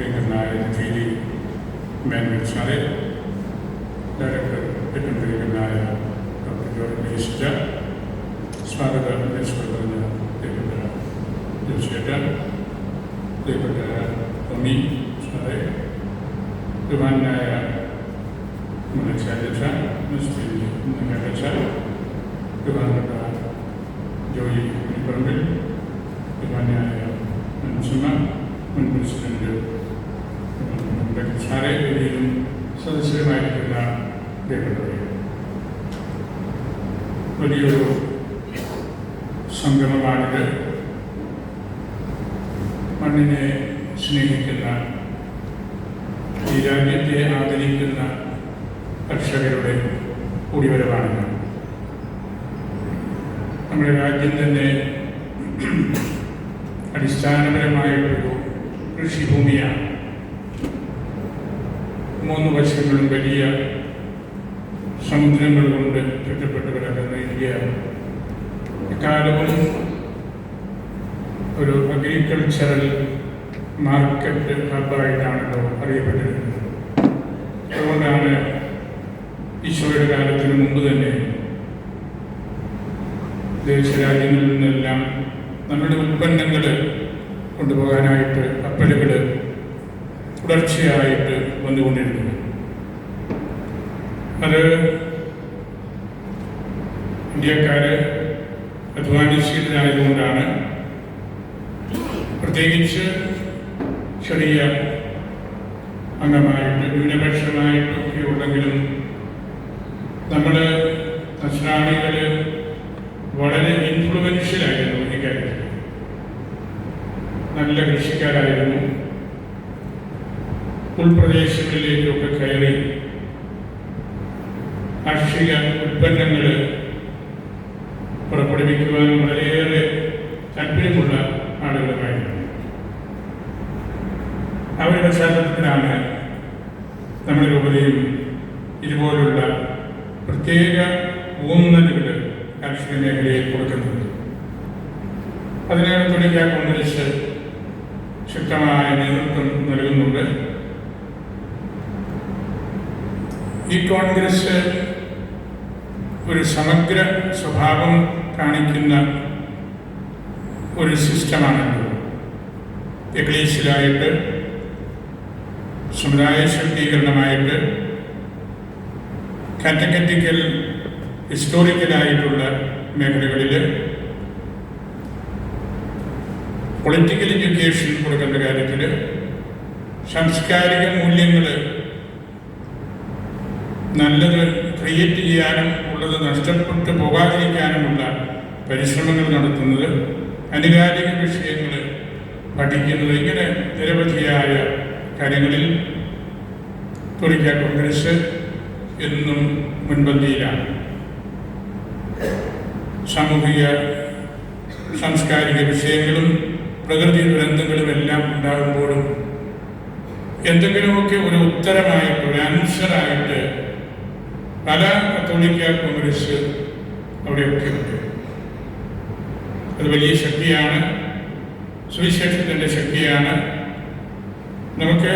Recognized Giri Manvit Sare, Director Patent Recognized Dr. Jordan Ishja, Swagata Nishwadana Devata Dilsheta, Devata Omi Sare, Divanaya Munachadacha, Mr. Nagadacha, Divanaya Joyi Nipandil, Divanaya മനുഷ്യമ്മ മുൻ president നമ്മുടെ വേദിയിലും സദസ്യമായിരിക്കുന്ന പ്രിയപ്പെട്ടവരെ വലിയൊരു സംഗമമാണിത്. മണ്ണിനെ സ്നേഹിക്കുന്ന ഈ രാജ്യത്തെ ആദരിക്കുന്ന കർഷകരുടെ കൂടിവരവാണിത്. നമ്മുടെ രാജ്യം തന്നെ അടിസ്ഥാനപരമായൊരു കൃഷിഭൂമിയാണ്. മൂന്ന് വശങ്ങളും വലിയ സമുദ്രങ്ങൾ കൊണ്ട് ചുറ്റപ്പെട്ട് കിടക്കുന്ന ഇന്ത്യയാണ് എക്കാലവും ഒരു അഗ്രികൾച്ചറൽ മാർക്കറ്റ് ഹബ്ബായിട്ടാണല്ലോ അറിയപ്പെട്ടിരുന്നത് അതുകൊണ്ടാണ് ഈശോയുടെ കാലത്തിന് മുമ്പ് തന്നെ ദേശരാജ്യങ്ങളിൽ നിന്നെല്ലാം നമ്മുടെ ഉൽപ്പന്നങ്ങൾ കൊണ്ടുപോകാനായിട്ട് കപ്പലുകൾ തുടർച്ചയായിട്ട് വന്നുകൊണ്ടിരുന്നത് അത് ഇന്ത്യക്കാര് അധ്വാനശീലരായതുകൊണ്ടാണ് പ്രത്യേകിച്ച് ചെറിയ അംഗമായിട്ട് ന്യൂനപക്ഷമായിട്ടൊക്കെ ഉണ്ടെങ്കിലും നമ്മൾ നസ്രാണികൾ വളരെ കാര്യത്തിൽ നല്ല കൃഷിക്കാരായിരുന്നു. ഉൾപ്രദേശങ്ങളിലേക്കൊക്കെ കയറി കാർഷിക ഉൽപ്പന്നങ്ങൾ പുറപ്പെടുവിക്കുവാൻ വളരെയേറെ താല്പര്യമുള്ള ആളുകളുമായിരുന്നു അവരുടെ പശ്ചാത്തലത്തിലാണ് നമ്മുടെ രൂപതയും ഇതുപോലുള്ള പ്രത്യേക ഊന്നലുകൾ കാർഷിക മേഖലയിൽ കൊടുക്കുന്നത്. അതിനാണ് തുടങ്ങിയ കോൺഗ്രസ് ശക്തമായ നേതൃത്വം നൽകുന്നുണ്ട് ഈ കോൺഗ്രസ് ഒരു സമഗ്ര സ്വഭാവം കാണിക്കുന്ന ഒരു സിസ്റ്റമാണല്ലോ എക്ലീസിലായിട്ട് സമുദായ ശക്തീകരണമായിട്ട് കാറ്റഗറ്റിക്കൽ ഹിസ്റ്റോറിക്കലായിട്ടുള്ള മേഖലകളിൽ പൊളിറ്റിക്കൽ എഡ്യൂക്കേഷൻ കൊടുക്കേണ്ട കാര്യത്തിൽ സാംസ്കാരിക മൂല്യങ്ങൾ നല്ലത് ക്രിയേറ്റ് ചെയ്യാനും ഉള്ളത് നഷ്ടപ്പെട്ടു പോകാതിരിക്കാനുമുള്ള പരിശ്രമങ്ങൾ നടത്തുന്നത് അനുകാലിക വിഷയങ്ങൾ പഠിക്കുന്നത് ഇങ്ങനെ നിരവധിയായ കാര്യങ്ങളിൽ തുറിക്ക കോൺഗ്രസ് എന്നും മുൻപന്തിയിലാണ്. സാമൂഹിക സാംസ്കാരിക വിഷയങ്ങളും പ്രകൃതി ദുരന്തങ്ങളും എല്ലാം ഉണ്ടാകുമ്പോഴും എന്തെങ്കിലുമൊക്കെ ഒരു ഉത്തരമായിട്ട് ഒരു ആൻസറായിട്ട് പല കത്തോലിക്ക കോൺഗ്രസ് അവിടെയൊക്കെ ഉണ്ട്. അത് വലിയ ശക്തിയാണ്. സുവിശേഷത്തിന്റെ ശക്തിയാണ്. നമുക്ക്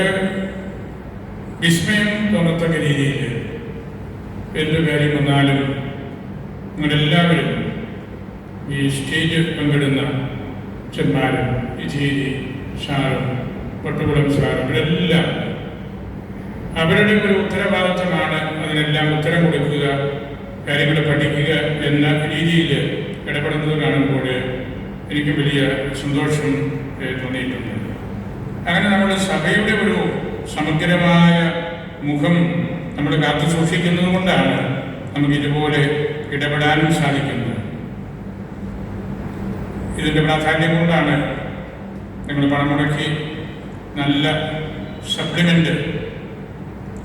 വിസ്മയം തോന്നത്തക്ക രീതിയിൽ എന്ത് കാര്യം വന്നാലും നിങ്ങളെല്ലാവരും ഈ സ്റ്റേജിൽ പങ്കിടുന്ന ചെന്മാരും ഇജീരി ഷാറും പട്ടുകുളം സാറും ഇവരെല്ലാം അവരുടെ ഒരു ഉത്തരവാദിത്തമാണ് അതിനെല്ലാം ഉത്തരം കൊടുക്കുക കാര്യങ്ങൾ പഠിക്കുക എന്ന രീതിയിൽ ഇടപെടുന്നത് കാണുമ്പോൾ എനിക്ക് വലിയ സന്തോഷം തോന്നിയിട്ടുണ്ട്. അങ്ങനെ നമ്മുടെ സഭയുടെ ഒരു സമഗ്രമായ മുഖം നമ്മൾ കാത്തു സൂക്ഷിക്കുന്നത് കൊണ്ടാണ് നമുക്ക് ഇതുപോലെ ഇടപെടാനും സാധിക്കുന്നത്. ഇതിന്റെ പ്രാധാന്യം കൊണ്ടാണ് നിങ്ങൾ പണം മുടക്കി നല്ല സപ്ലിമെന്റ്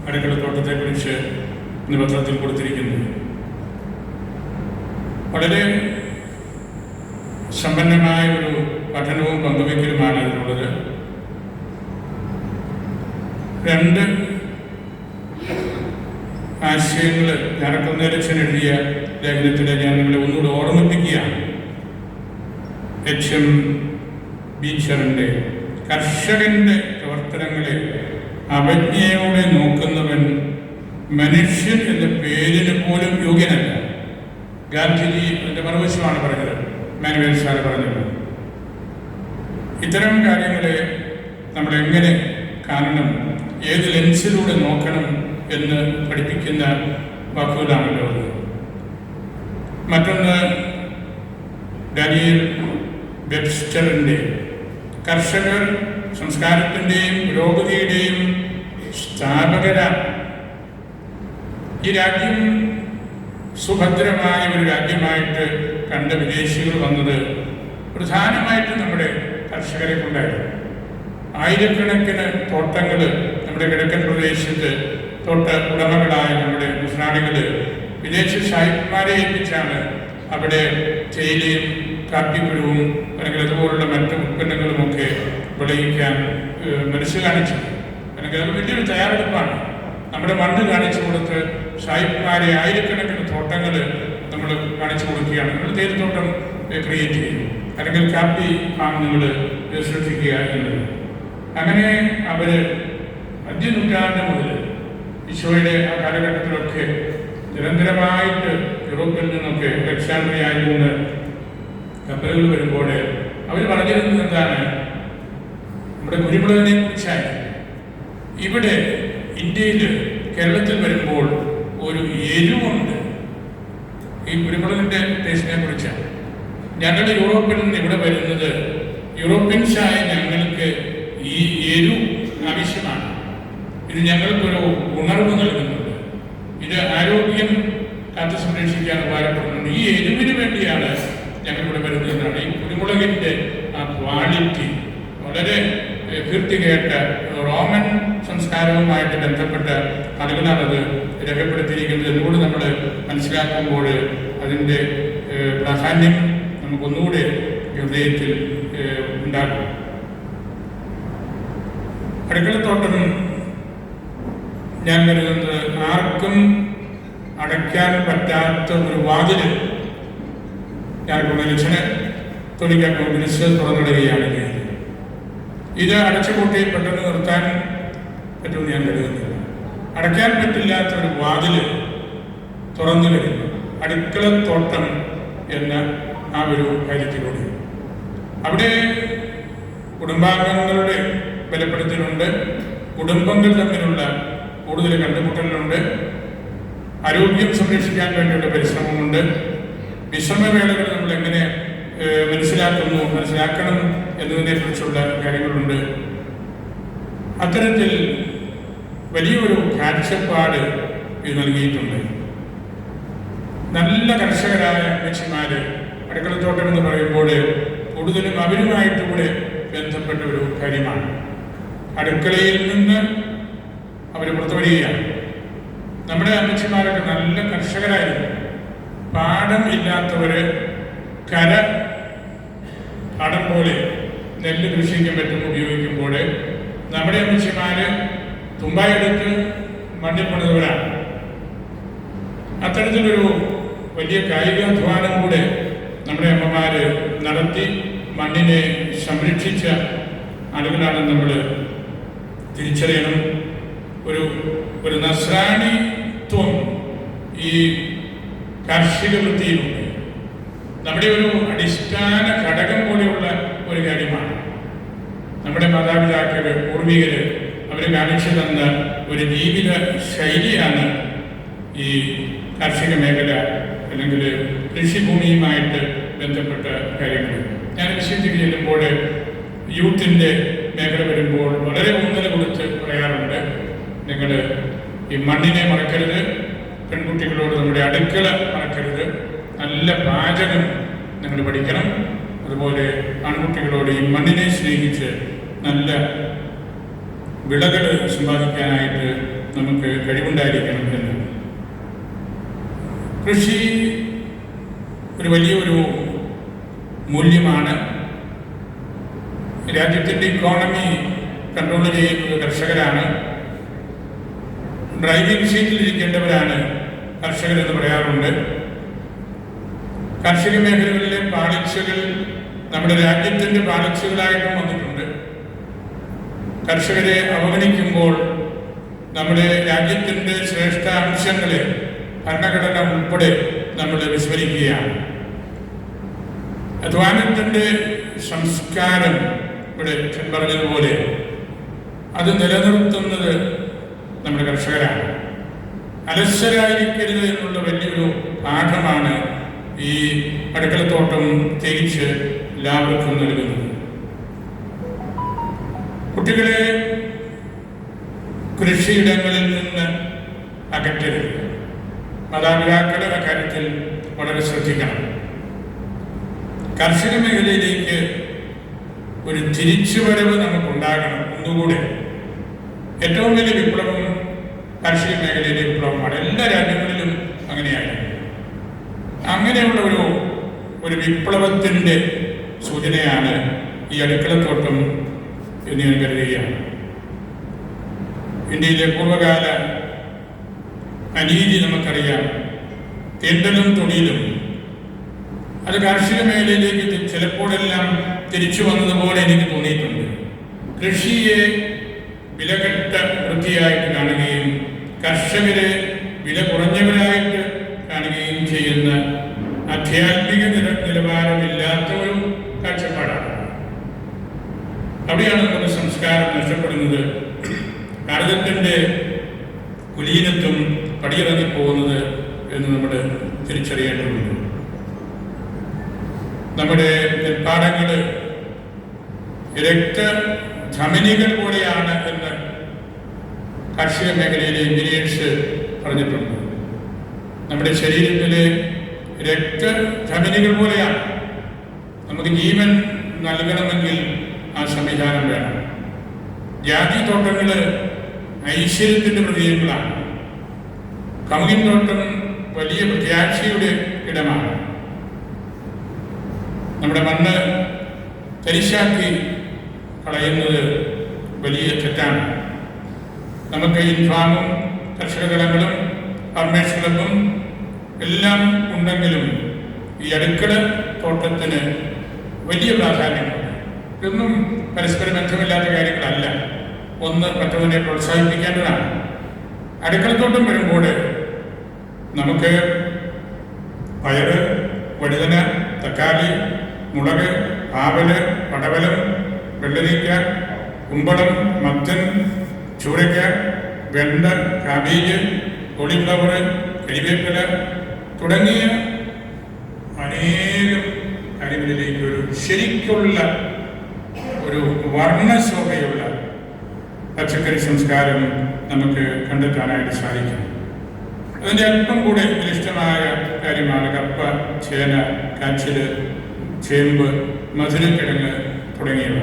അടുക്കളത്തോട്ടത്തെക്കുറിച്ച് പത്രത്തിൽ കൊടുത്തിരിക്കുന്നത് വളരെ സമ്പന്നമായ ഒരു പഠനവും പങ്കുവയ്ക്കലുമാണ് ഇതിനുള്ളത് രണ്ട് ആശയങ്ങൾ ഞാനൊക്കൊന്നേലക്ഷൻ എഴുതിയ ലേഖനത്തിലെ ഞാൻ നിങ്ങളെ ഒന്നുകൂടെ ഓർമ്മിപ്പിക്കുകയാണ്. എച്ച് എം ബീച്ചറിന്റെ കർഷകന്റെ പ്രവർത്തനങ്ങളെ അവജ്ഞയോടെ നോക്കുന്നവൻ മനുഷ്യൻ എന്ന പേരിന് പോലും യോഗ്യനല്ല. ഗാന്ധിജി അതിന്റെ മറുവശമാണ് പറഞ്ഞത് മാനുവൽ സാർ പറഞ്ഞത്. ഇത്തരം കാര്യങ്ങളെ നമ്മൾ എങ്ങനെ കാണണം ഏത് ലെൻസിലൂടെ നോക്കണം എന്ന് പഠിപ്പിക്കുന്ന വാക്കുകളാണല്ലോ അത്. മറ്റൊന്ന് ഡാനിയൽ വെബ്സ്റ്ററിന്റെ കർഷകർ സംസ്കാരത്തിന്റെയും പുരോഗതിയുടെയും സ്ഥാപകരാണ്. ഈ രാജ്യം സുഭദ്രമായ ഒരു രാജ്യമായിട്ട് കണ്ട വിദേശികൾ വന്നത് പ്രധാനമായിട്ടും നമ്മുടെ കർഷകരെ കൊണ്ടായിരുന്നു. ആയിരക്കണക്കിന് തോട്ടങ്ങൾ നമ്മുടെ കിഴക്കൻ പ്രദേശത്ത് തോട്ട ഉടമകളായ നമ്മുടെ മുസ്ലാളികൾ വിദേശ സാഹിത്യന്മാരെ ഏൽപ്പിച്ചാണ് അവിടെ തേയിലയും കാപ്പിക്കുരുവും അല്ലെങ്കിൽ അതുപോലുള്ള മറ്റു ഉൽപ്പന്നങ്ങളുമൊക്കെ വിളയിക്കാൻ മനസ്സ് കാണിച്ചത്. അല്ലെങ്കിൽ അത് വലിയൊരു തയ്യാറെടുപ്പാണ്. നമ്മുടെ മണ്ണ് കാണിച്ചു കൊടുത്ത് സാഹിബന്മാരെ ആയിരക്കണക്കിന് തോട്ടങ്ങൾ നമ്മൾ കാണിച്ചു കൊടുക്കുകയാണ്. നമ്മൾ തേയിലത്തോട്ടം ക്രിയേറ്റ് ചെയ്യും അല്ലെങ്കിൽ കാപ്പി ഫാം നിങ്ങൾ സൃഷ്ടിക്കുക എന്നത്. അങ്ങനെ അവർ അന്ത്യനൂറ്റാണ്ട് മുതൽ ഈശോയുടെ ആ കാലഘട്ടത്തിലൊക്കെ നിരന്തരമായിട്ട് യൂറോപ്പിൽ നിന്നൊക്കെ ലക്ഷാന്ത്രിയായി നിന്ന് കപ്പലുകൾ വരുമ്പോൾ അവർ പറഞ്ഞിരുന്നത് എന്താണ്? നമ്മുടെ കുരുമുളകിനെ കുറിച്ചായി ഇവിടെ ഇന്ത്യയിൽ കേരളത്തിൽ വരുമ്പോൾ ഒരു എരിവുണ്ട്. ഈ കുരുമുളകിന്റെ ടേസ്റ്റിനെ കുറിച്ചാണ് ഞങ്ങൾ യൂറോപ്പിൽ നിന്ന് ഇവിടെ വരുന്നത് യൂറോപ്യൻസായ ഞങ്ങൾക്ക് ഈ എരു ആവശ്യമാണ്. ഇത് ഞങ്ങൾക്കൊരു ഉണർവ് നൽകുന്നുണ്ട്. ഇത് ആരോഗ്യം കാത്തു സംരക്ഷിക്കാൻ ഉപകാരപ്പെടുന്നുണ്ട്. ഈ എരിവിന് വേണ്ടിയാണ് ഞങ്ങൾ ഇവിടെ വരുന്നതെന്നാണ് ഈ കുരുമുളകിന്റെ ആ ക്വാളിറ്റി വളരെ കീർത്തികേട്ട കേട്ട റോമൻ സംസ്കാരവുമായിട്ട് ബന്ധപ്പെട്ട കഥകളാണത് രേഖപ്പെടുത്തിയിരിക്കുന്നത് എന്നുകൂടി നമ്മൾ മനസ്സിലാക്കുമ്പോൾ അതിന്റെ പ്രാധാന്യം നമുക്കൊന്നുകൂടെ ഹൃദയത്തിൽ ഉണ്ടാക്കും ഉണ്ടാകും. അടുക്കളത്തോട്ടം ഞാൻ കരുതുന്നത് ആർക്കും അടയ്ക്കാൻ പറ്റാത്ത ഒരു വാതിൽ ഞാൻ മനുഷ്യന് തുണിക്കാൻ കോൺഗ്രസ് തുറന്നിടുകയാണ് ചെയ്യുന്നത് ഇത് അടച്ചുപൂട്ടി പെട്ടെന്ന് നിർത്താൻ പറ്റുമെന്ന് ഞാൻ കരുതുന്നില്ല. അടയ്ക്കാൻ പറ്റില്ലാത്ത ഒരു വാതിൽ തുറന്നു വരുന്നു അടുക്കളത്തോട്ടം എന്ന ആ ഒരു കാര്യത്തിലൂടെ അവിടെ കുടുംബാംഗങ്ങളുടെ ബലപ്പെടുത്തലുണ്ട്. കുടുംബങ്ങൾ തമ്മിലുള്ള കൂടുതൽ കണ്ടുമുട്ടലുണ്ട്. ആരോഗ്യം സംരക്ഷിക്കാൻ വേണ്ടിയുള്ള പരിശ്രമമുണ്ട്. വിശ്രമവേളകൾ നമ്മൾ എങ്ങനെ മനസ്സിലാക്കുന്നു മനസ്സിലാക്കണം എന്നതിനെ കുറിച്ചുള്ള കാര്യങ്ങളുണ്ട്. അത്തരത്തിൽ വലിയൊരു കാഴ്ചപ്പാട് ഇത് നൽകിയിട്ടുണ്ട്. നല്ല കർഷകരായ അമ്മച്ചിമാര് അടുക്കളത്തോട്ടം എന്ന് പറയുമ്പോൾ കൂടുതലും അവരുമായിട്ട് കൂടെ ബന്ധപ്പെട്ട ഒരു കാര്യമാണ്. അടുക്കളയിൽ നിന്ന് അവർ പുറത്തു വരികയാണ്. നമ്മുടെ അമ്മച്ചിമാരൊക്കെ നല്ല കർഷകരായിരുന്നു. പാടം ഇല്ലാത്തവര് കര പാടം പോലെ നെല്ല് കൃഷിക്കും മറ്റും ഉപയോഗിക്കുമ്പോൾ നമ്മുടെ അമ്മച്ചിമാര് മണ്ണിൽ പണിതവരാണ് അത്തരത്തിലൊരു വലിയ കായികാധ്വാനം കൂടെ നമ്മുടെ അമ്മമാര് നടത്തി മണ്ണിനെ സംരക്ഷിച്ച ആളുകളാണ് നമ്മൾ തിരിച്ചറിയണം. ഒരു ഒരു നസ്രാണിത്വം ഈ കാർഷിക വൃത്തിയിലുണ്ട്. നമ്മുടെ ഒരു അടിസ്ഥാന ഘടകം പോലെയുള്ള ഒരു കാര്യമാണ്. നമ്മുടെ മാതാപിതാക്കൾ പൂർവികര് അവർ കാണിച്ചു തന്ന ഒരു ജീവിത ശൈലിയാണ് ഈ കാർഷിക മേഖല അല്ലെങ്കിൽ കൃഷിഭൂമിയുമായിട്ട് ബന്ധപ്പെട്ട കാര്യങ്ങൾ. ഞാൻ വിഷയത്തിൽ ചെല്ലുമ്പോൾ യൂത്തിന്റെ മേഖല വരുമ്പോൾ വളരെ ഊന്നൽ കൊടുത്ത് പറയാറുണ്ട്. നിങ്ങൾ ഈ മണ്ണിനെ മറക്കരുത്. പെൺകുട്ടികളോട് നമ്മുടെ അടുക്കള മറക്കരുത്. നല്ല പാചകം നിങ്ങൾ പഠിക്കണം. അതുപോലെ ആൺകുട്ടികളോട് ഈ മണ്ണിനെ സ്നേഹിച്ച് നല്ല വിളകൾ സമ്പാദിക്കാനായിട്ട് നമുക്ക് കഴിവുണ്ടായിരിക്കണം എന്ന്. കൃഷി ഒരു വലിയൊരു മൂല്യമാണ്. രാജ്യത്തിന്റെ ഇക്കോണമി കൺട്രോൾ ചെയ്യുന്നത് കർഷകരാണ്. ഡ്രൈവിംഗ് സീറ്റിൽ ഇരിക്കേണ്ടവരാണ് കർഷകരെന്ന് പറയാറുണ്ട്. കാർഷിക മേഖലകളിലെ പാളിച്ചകൾ നമ്മുടെ രാജ്യത്തിന്റെ പാളിച്ചകളായിട്ടും വന്നിട്ടുണ്ട്. കർഷകരെ അവഗണിക്കുമ്പോൾ നമ്മുടെ രാജ്യത്തിന്റെ ശ്രേഷ്ഠ അംശങ്ങളെ ഭരണഘടന ഉൾപ്പെടെ നമ്മൾ വിസ്മരിക്കുകയാണ്. അധ്വാനത്തിന്റെ സംസ്കാരം ഇവിടെ പറഞ്ഞതുപോലെ അത് നിലനിർത്തുന്നത് നമ്മുടെ കർഷകരാണ്. അലസരായിരിക്കരുത് എന്നുള്ള വലിയൊരു പാഠമാണ് ഈ അടുക്കളത്തോട്ടം തിരിച്ച് എല്ലാവർക്കും നൽകുന്നത്. കുട്ടികളെ കൃഷിയിടങ്ങളിൽ നിന്ന് അകറ്റരുത്. മാതാപിതാക്കളുടെ കാര്യത്തിൽ വളരെ ശ്രദ്ധിക്കണം. കർഷക മേഖലയിലേക്ക് ഒരു തിരിച്ചുവരവ് നമുക്കുണ്ടാകണം ഒന്നുകൂടെ ഏറ്റവും വലിയ വിപ്ലവം കാർഷിക മേഖലയിലെ വിപ്ലവമാണ്. എല്ലാ രാജ്യങ്ങളിലും അങ്ങനെയാണ്. അങ്ങനെയുള്ള ഒരു ഒരു വിപ്ലവത്തിന്റെ സൂചനയാണ് ഈ അടുക്കളത്തോട്ടം എന്ന് ഞാൻ കരുതുകയാണ്. ഇന്ത്യയിലെ പൂർവകാല അനീതി നമുക്കറിയാം. തെണ്ടലും തൊടിയിലും അത് കാർഷിക മേഖലയിലേക്ക് ചിലപ്പോഴെല്ലാം തിരിച്ചു വന്നതുപോലെ എനിക്ക് തോന്നിയിട്ടുണ്ട്. കൃഷിയെ വിലകെട്ട വൃത്തിയായിട്ട് കാണുകയും കർഷകരെ വില കുറഞ്ഞവരായിട്ട് കാണുകയും ചെയ്യുന്ന ആധ്യാത്മിക നില നിലവാരമില്ലാത്ത ഒരു കാഴ്ചപ്പാടാണ്. അവിടെയാണ് സംസ്കാരം നഷ്ടപ്പെടുന്നത് ഭാരതത്തിന്റെ കുലീനത്വം പടിയിറങ്ങിപ്പോകുന്നത് എന്ന് നമ്മൾ തിരിച്ചറിയേണ്ടതുണ്ട്. നമ്മുടെ നെൽപ്പാടങ്ങൾ രക്ത ധമനികൾ പോലെയാണ് എന്ന് കാർഷിക മേഖലയിലെ എഞ്ചിനീയേഴ്സ് പറഞ്ഞിട്ടുണ്ട്. നമ്മുടെ ശരീരത്തിലെ രക്തധമനികൾ പോലെയാണ്. നമുക്ക് ജീവൻ നൽകണമെങ്കിൽ ആ സംവിധാനം വേണം. ജാതി തോട്ടങ്ങൾ ഐശ്വര്യത്തിന്റെ പ്രതീകങ്ങളാണ്. കമുകിൻ തോട്ടം വലിയ പ്രത്യാക്ഷയുടെ ഇടമാണ്. നമ്മുടെ മണ്ണ് തരിശാക്കി കളയുന്നത് വലിയ തെറ്റാണ്. നമുക്ക് ഇൻഫാമും കർഷക തലങ്ങളും ഫാർമേഴ്സ് ക്ലബും എല്ലാം ഉണ്ടെങ്കിലും ഈ അടുക്കള തോട്ടത്തിന് വലിയ പ്രാധാന്യമുണ്ട്. ഇതൊന്നും പരസ്പര ബന്ധമില്ലാത്ത കാര്യങ്ങളല്ല. ഒന്ന് മറ്റൊന്നിനെ പ്രോത്സാഹിപ്പിക്കേണ്ടതാണ്. അടുക്കളത്തോട്ടം വരുമ്പോൾ നമുക്ക് പയറ് വഴുതന തക്കാളി മുളക് ആവൽ പടവലം വെള്ളരിക്ക കുമ്പളം മത്തൻ ചൂരക്ക വെണ്ട കാബേജ് കോളിഫ്ലവർ കരിവേപ്പില തുടങ്ങിയ അനേകം കാര്യങ്ങളിലേക്ക് ഒരു ശരിക്കുള്ള ഒരു വർണശോഭയുള്ള പച്ചക്കറി സംസ്കാരം നമുക്ക് കണ്ടെത്താനായിട്ട് സാധിക്കും. അതിന്റെ അല്പം കൂടെ ഇഷ്ടമായ കാര്യമാണ് കപ്പ ചേന കാച്ചിൽ ചേമ്പ് മധുരക്കിഴങ്ങ് തുടങ്ങിയവ.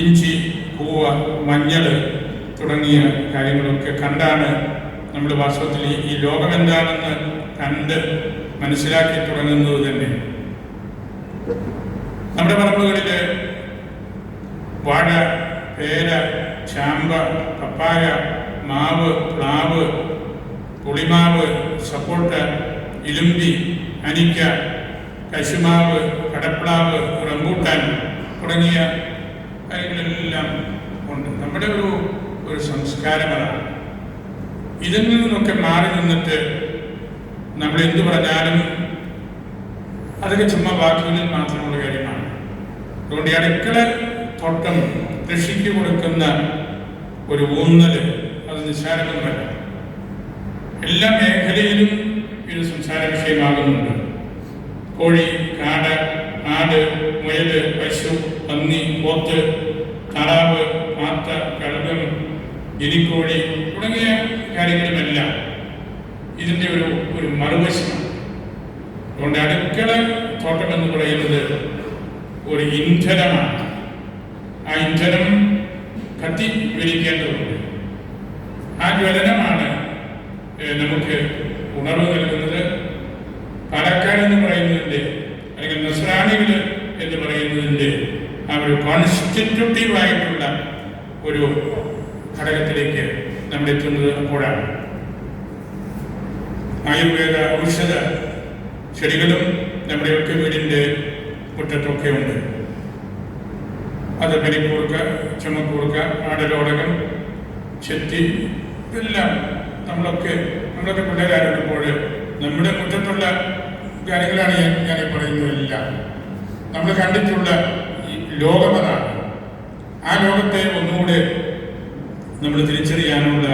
ഇഞ്ചി പൂവ മഞ്ഞൾ തുടങ്ങിയ കാര്യങ്ങളൊക്കെ കണ്ടാണ് നമ്മൾ വാസ്തവത്തിൽ ഈ ലോകം എന്താണെന്ന് കണ്ട് മനസ്സിലാക്കി തുടങ്ങുന്നത് തന്നെ. നമ്മുടെ പറമ്പുകളിൽ വാഴ പേര ചാമ്പ പപ്പായ മാവ് പ്ലാവ് പുളിമാവ് സപ്പോട്ട ഇലുമ്പി അനിക്ക കശുമാവ് കടപ്ലാവ് റംബൂട്ടാൻ തുടങ്ങിയ കാര്യങ്ങളെല്ലാം ഉണ്ട്. നമ്മുടെ ഒരു ഒരു സംസ്കാരമാണ്. ഇതിൽ നിന്നൊക്കെ മാറി നിന്നിട്ട് നമ്മൾ എന്തു പറഞ്ഞാലും അതൊക്കെ ചുമ്മാ വാക്കുകളിൽ മാത്രമുള്ള കാര്യമാണ്. അതുകൊണ്ട് അടുക്കള തോട്ടം കൃഷിക്ക് കൊടുക്കുന്ന ഒരു ഊന്നൽ അത് നിസ്സാരമൊന്നുമല്ല എല്ലാ മേഖലയിലും ഇത് സംസാര വിഷയമാകുന്നുണ്ട്. കോഴി കാട് ആട് മുയൽ പശു പന്നി പോത്ത് താറാവ് പാത്ത കടകം എലിക്കോഴി തുടങ്ങിയ കാര്യങ്ങളുമെല്ലാം ഇതിന്റെ ഒരു ഒരു മറുവശമാണ്. അതുകൊണ്ട് അടുക്കള തോട്ടം എന്ന് പറയുന്നത് ഒരു ഇന്ധനമാണ്. ആ ഇന്ധനം കത്തി ജ്വലിക്കേണ്ടതുണ്ട് ആ ജ്വലനമാണ് നമുക്ക് ഉണർവ് നൽകുന്നത്. പാലക്കാട് എന്ന് പറയുന്നതിന്റെ അല്ലെങ്കിൽ നസ്രാണികൾ എന്ന് പറയുന്നതിന്റെ ആ ഒരു കോൺസ്റ്റിറ്റ്യൂട്ടീവ് ആയിട്ടുള്ള ഒരു ഘടകത്തിലേക്ക് നമ്മൾ എത്തുന്നത് അപ്പോഴാണ്. ആയുർവേദ ഔഷധ ചെടികളും നമ്മുടെയൊക്കെ വീടിന്റെ മുറ്റത്തൊക്കെ ഉണ്ട് അത് കരിക്കൂർക്ക ചുമക്കൂർക്ക ആടലോടകം ചെത്തി ഇതെല്ലാം നമ്മളൊക്കെ നമ്മളൊക്കെ പിള്ളേരായിരുന്നപ്പോൾ നമ്മുടെ മുറ്റത്തുള്ള കാര്യങ്ങളാണ് ഞാൻ ഞാൻ പറയുന്നതെല്ലാം നമ്മൾ കണ്ടിട്ടുള്ള ഈ ലോകമതാണ് ആ ലോകത്തെ ഒന്നുകൂടെ നമ്മൾ തിരിച്ചറിയാനുള്ള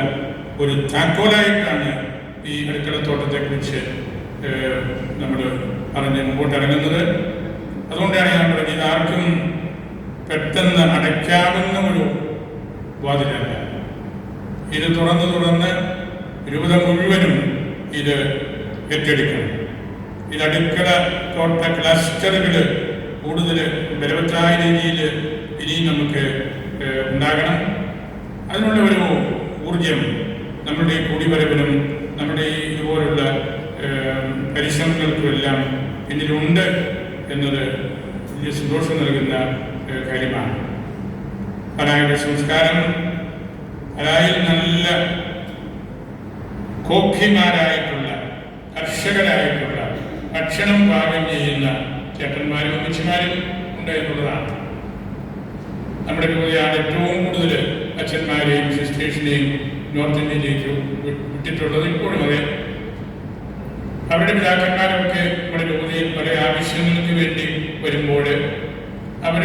ഒരു താക്കോലായിട്ടാണ് ഈ അടുക്കളത്തോട്ടത്തെക്കുറിച്ച് നമ്മൾ പറഞ്ഞ് മുമ്പോട്ടിറങ്ങുന്നത് അതുകൊണ്ടാണ് ഞാൻ പറഞ്ഞത് ആർക്കും പെട്ടെന്ന് അടയ്ക്കാവുന്ന ഒരു വാതിലല്ല ഇത് തുറന്ന് തുറന്ന് രൂപത മുഴുവനും ഇത് ഏറ്റെടുക്കണം. ഇത് അടുക്കള തോട്ട ക്ലസ്റ്ററുകൾ കൂടുതൽ ബലവത്തായ രീതിയിൽ ഇനിയും നമുക്ക് ഉണ്ടാകണം. അതിനുള്ള ഒരു ഊർജം നമ്മുടെ ഈ കൂടിവരവിനും നമ്മുടെ ഈ ഇതുപോലുള്ള പരിശ്രമങ്ങൾക്കും എല്ലാം പിന്നിലുണ്ട് എന്നത് വലിയ സന്തോഷം നൽകുന്ന കാര്യമാണ്. പനായുടെ സംസ്കാരം പനായിൽ നല്ല കോഖിമാരായിട്ടുള്ള കർഷകരായിട്ടുള്ള ഭക്ഷണം പാകം ചെയ്യുന്ന ചേട്ടന്മാരും അമ്മച്ചിമാരും ഉണ്ട് എന്നുള്ളതാണ്. നമ്മുടെ രൂപതയാണ് ഏറ്റവും കൂടുതൽ അച്ഛന്മാരെയും സിസ്റ്റേഴ്സിനെയും നോർത്ത് ഇന്ത്യയിലേക്ക് വിട്ടിട്ടുള്ളത് ഇപ്പോഴും അതെ. അവരുടെ പിതാക്കന്മാരൊക്കെ നമ്മുടെ രൂപതയിൽ പല ആവശ്യങ്ങൾക്ക് വേണ്ടി വരുമ്പോൾ അവർ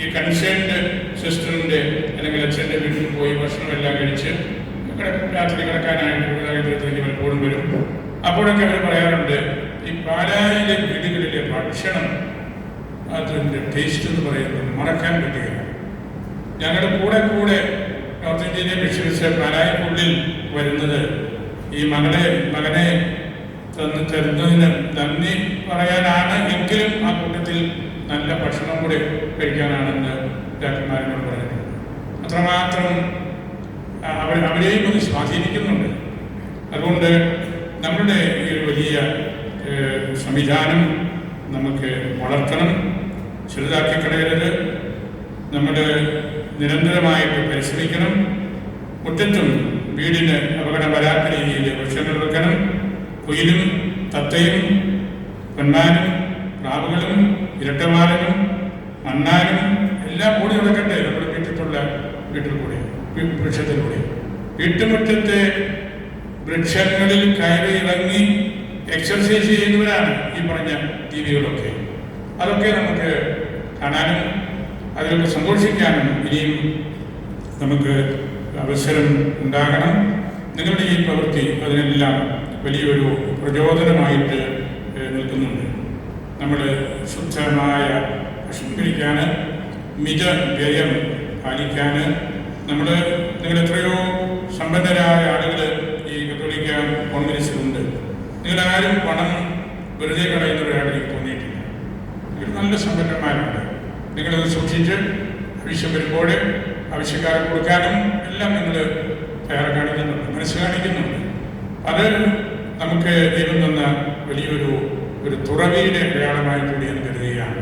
ഈ കൺസേൺഡ് സിസ്റ്ററിന്റെ അല്ലെങ്കിൽ അച്ഛന്റെ വീട്ടിൽ പോയി ഭക്ഷണമെല്ലാം കഴിച്ച് രാത്രി കിടക്കാനായിട്ട് പലപ്പോഴും വരും. അപ്പോഴൊക്കെ അവർ പറയാറുണ്ട് ഈ പാലായിലെ വീടുകളിലെ ഭക്ഷണം അതിന്റെ ടേസ്റ്റ് എന്ന് പറയുന്നത് മറക്കാൻ പറ്റുകയാണ് ഞങ്ങളുടെ കൂടെ കൂടെ നോർത്ത് ഇന്ത്യയിലെ മിഷൻസ് പാലായക്കുള്ളിൽ വരുന്നത് ഈ മകളെ മകനെ തന്ന് തരുന്നതിന് നന്ദി പറയാനാണ് എങ്കിലും ആ കൂട്ടത്തിൽ നല്ല ഭക്ഷണം കൂടെ കഴിക്കാനാണെന്ന് ഡോക്ടർമാരോട് പറയുന്നത് അത്രമാത്രം അവർ അവരെയും അത് സ്വാധീനിക്കുന്നുണ്ട്. അതുകൊണ്ട് നമ്മുടെ ഈ ഒരു വലിയ സംവിധാനം നമുക്ക് വളർത്തണം. ചെറുതാക്കി കളയരുത്. നമ്മുടെ നിരന്തരമായിട്ട് പരിശ്രമിക്കണം. മുറ്റത്തും വീടിന് അപകടം വരാത്ത രീതിയിൽ വൃക്ഷങ്ങൾ വെക്കണം. കുയിലും തത്തയും പൊന്മാനും പ്രാവുകളും ഇരട്ടമാരനും മണ്ണാനും എല്ലാം കൂടി നടക്കട്ടെ നമ്മുടെ വീട്ടിലുള്ള വീട്ടിൽ കൂടി വൃക്ഷത്തിലൂടെ. വീട്ടുമുറ്റത്തെ വൃക്ഷങ്ങളിൽ കയറി ഇറങ്ങി എക്സർസൈസ് ചെയ്യുന്നവരാണ് ഈ പറഞ്ഞ ജീവികളൊക്കെ. അതൊക്കെ നമുക്ക് കാണാനും അതിലൊക്കെ സന്തോഷിക്കാനും ഇനിയും നമുക്ക് അവസരം ഉണ്ടാകണം. നിങ്ങളുടെ ഈ പ്രവൃത്തി അതിനെല്ലാം വലിയൊരു പ്രചോദനമായിട്ട് നിൽക്കുന്നുണ്ട്. നമ്മൾ ശുദ്ധമായ ഭക്ഷണം കഴിക്കാൻ മിത വ്യയം പാലിക്കാൻ നമ്മൾ നിങ്ങൾ എത്രയോ സമ്പന്നരായ ആളുകൾ ഈ കത്തോലിക്ക കോൺഗ്രസിലുണ്ട്. നിങ്ങളാരും പണം വെറുതെ കളയുന്നവരായിട്ട് എനിക്ക് തോന്നിയിട്ടില്ല. നല്ല സമ്പന്നന്മാരുണ്ട്. നിങ്ങളത് സൂക്ഷിച്ച് ആവശ്യം വരുമ്പോൾ ആവശ്യക്കാരെ കൊടുക്കാനും എല്ലാം നിങ്ങൾ തയ്യാറ് കാണിക്കുന്നുണ്ട് മനസ്സ് കാണിക്കുന്നുണ്ട്. അത് നമുക്ക് ദൈവം തന്ന വലിയൊരു ഒരു തുറവിയുടെ അടയാളമായി കൂടി ഞാൻ കരുതുകയാണ്.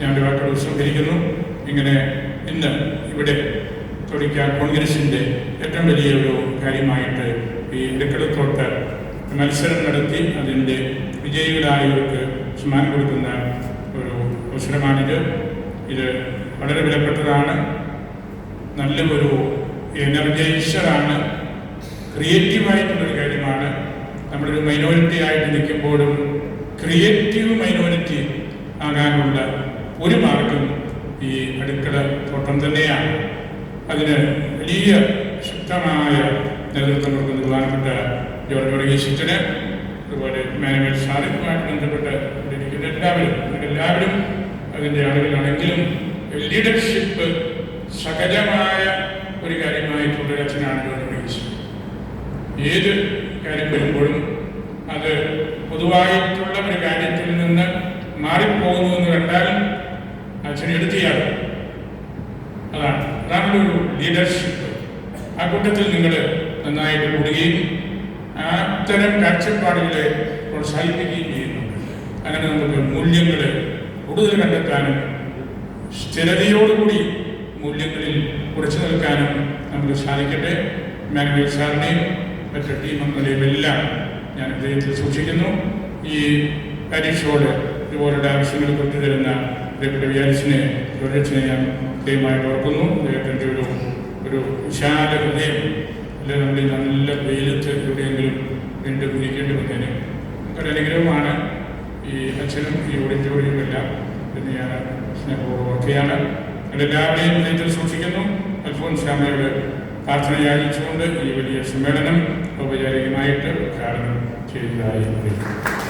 ഞാൻ ഒരു വാക്കുകൾ സംഭരിക്കുന്നു ഇങ്ങനെ ഇന്ന് ഇവിടെ തൊടിക്ക കോൺഗ്രസിന്റെ ഏറ്റവും വലിയ ഒരു കാര്യമായിട്ട് ഈ ഇടക്കിടത്തോട്ട് മത്സരം നടത്തി അതിന്റെ വിജയികളായവർക്ക് സമ്മാനം കൊടുക്കുന്ന ഒരു അവസരമാണിത്. ഇത് വളരെ വിലപ്പെട്ടതാണ്. നല്ല ഒരു എനർജൈസറാണ്. ക്രിയേറ്റീവായിട്ടുള്ളൊരു കാര്യമാണ്. നമ്മളൊരു മൈനോറിറ്റി ആയിട്ട് നിൽക്കുമ്പോഴും ക്രിയേറ്റീവ് മൈനോറിറ്റി ആകാനുള്ള ഒരു മാർഗം ഈ അടുക്കള തോട്ടം തന്നെയാണ്. അതിന് വലിയ ശക്തമായ നേതൃത്വം കൊടുക്കുന്ന പ്രധാനപ്പെട്ട ജോർജ് വർഗീശിച്ചന് അതുപോലെ മാനുവൽ സാറിനുമായിട്ട് ബന്ധപ്പെട്ട് ഇരിക്കുന്ന എല്ലാവരും എല്ലാവരും അതിന്റെ ആളുകളാണെങ്കിലും ലീഡർഷിപ്പ് സഹജമായ ഒരു കാര്യമായി തുടരച്ചനാണ് ജോർജ് വർഗീശ് ഏത് കാര്യം വരുമ്പോഴും അത് പൊതുവായിട്ടുള്ള ഒരു കാര്യത്തിൽ നിന്ന് മാറിപ്പോകുന്നു എന്ന് കണ്ടാൽ അച്ഛനെ എടുത്തിയാകും അതാണ് അതാണ്. ഒരു ലീഡർഷിപ്പ് ആ കൂട്ടത്തിൽ നിങ്ങൾ നന്നായിട്ട് കൂടുകയും അത്തരം കാഴ്ചപ്പാടുകളെ പ്രോത്സാഹിപ്പിക്കുകയും ചെയ്യുന്നുണ്ട്. അങ്ങനെ നമുക്ക് മൂല്യങ്ങൾ കൂടുതൽ കണ്ടെത്താനും സ്ഥിരതയോടുകൂടി മൂല്യങ്ങളിൽ ഉറച്ചു നിൽക്കാനും നമുക്ക് സാധിക്കട്ടെ. മാനുവൽ സാറിനെയും മറ്റു ടീം അംഗങ്ങളെയും എല്ലാം ഞാൻ ഹൃദയത്തിൽ സൂക്ഷിക്കുന്നു? ഈ പരീക്ഷയോട് ഇതുപോലുള്ള ആവശ്യങ്ങൾ കൊണ്ടുതരുന്ന പ്രിയപ്പെട്ട വിചാരിച്ചിനെ ദുരക്ഷനെ ഞാൻ ഹൃദയമായിട്ട് ഓർക്കുന്നു. അദ്ദേഹത്തിന്റെ ഒരു ഒരു വിശാല ഹൃദയം. അല്ലെ? നമ്മൾ നല്ല വെയിലത്ത് എവിടെയെങ്കിലും വീണ്ടും ഇരിക്കേണ്ടി വന്നതിന് ഒരു അനുഗ്രഹമാണ് ഈ അച്ഛനും ഈ ഓഡിറ്റോറിയവും എല്ലാം എന്ന് ഞാൻ സ്നേഹപൂർവം ഓർക്കുകയാണ്. എല്ലാവരെയും ഹൃദയത്തിൽ സൂക്ഷിക്കുന്നു. അൽഫോൺ ശ്യാമയോട് പ്രാർത്ഥന യാചിച്ചുകൊണ്ട് ഈ വലിയ സമ്മേളനം ഔപചാരികമായിട്ട് ഉദ്ഘാടനം ചെയ്തതായി